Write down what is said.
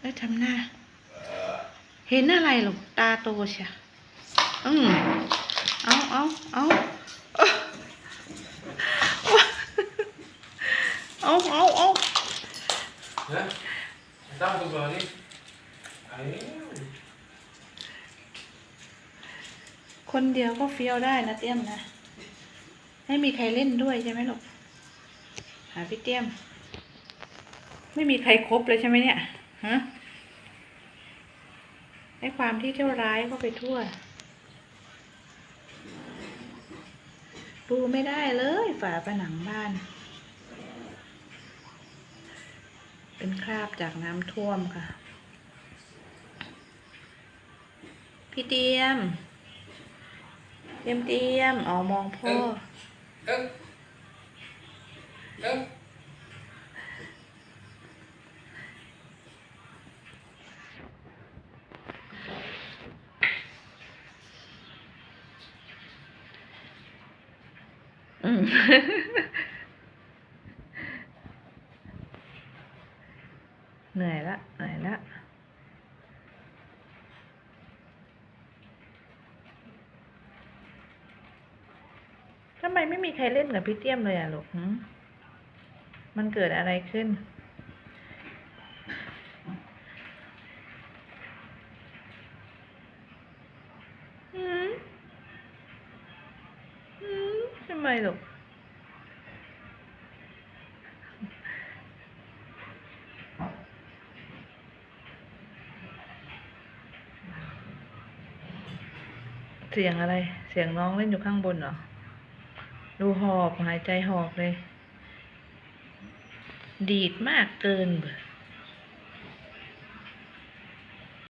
แล้วทำหน้า เห็นอะไรหรอตาโตเชียอืมเอาเอาเอาเอาเอาเอา Hả? Đau từ bờ đi Ấy คนเดียวก็เฟี้ยวได้นะเตี้ยมนะ ไม่มีใครเล่นด้วยใช่ไหมลูกหาพี่เตี้ยม ไม่มีใครครบเลยใช่ไหมเนี่ยฮะให้ความที่เจ้าร้ายเข้าไปทั่ว ดูไม่ได้เลยฝาผนังบ้าน เป็นคราบจากน้ำท่วมค่ะ พี่เตี้ยม เตรียมเตรียมอ๋อมองพ่อ Cất Cất อืม เหนื่อยละเหนื่อยละทำไมไม่มีใครเล่นกับพี่เตี้ยมเลยอะลูกมันเกิดอะไรขึ้นำไมลูกเสียงอะไร เสียงน้องเล่นอยู่ข้างบนเหรอ ดูหอบหายใจหอบเลย ดีดมากเกินเบอ